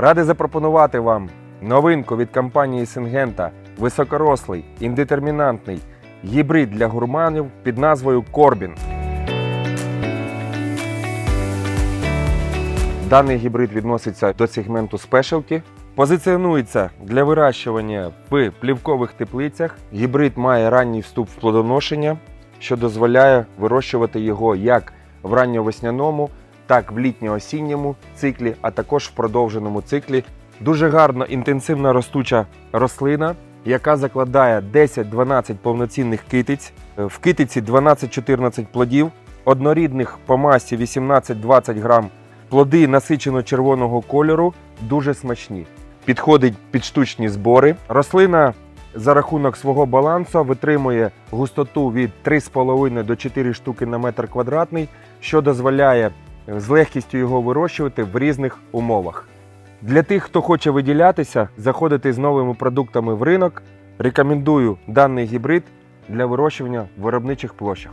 Радий запропонувати вам новинку від компанії Сингента високорослий, індетермінантний гібрид для гурманів під назвою Корбін. Даний гібрид відноситься до сегменту спешалті. Позиціонується для вирощування в плівкових теплицях. Гібрид має ранній вступ в плодоношення, що дозволяє вирощувати його як в ранньовесняному, так в літньо-осінньому циклі, а також в продовженому циклі. Дуже гарно інтенсивно ростуча рослина, яка закладає 10-12 повноцінних китиць. Е, В китиці 12-14 плодів, однорідних по масі 18-20 грам. Плоди насичено червоного кольору, дуже смачні. Підходить під штучні збори. Рослина за рахунок свого балансу витримує густоту від 3,5 до 4 штуки на метр квадратний, що дозволяє з легкістю його вирощувати в різних умовах. Для тих, хто хоче виділятися, заходити з новими продуктами в ринок, рекомендую даний гібрид для вирощування в виробничих площах.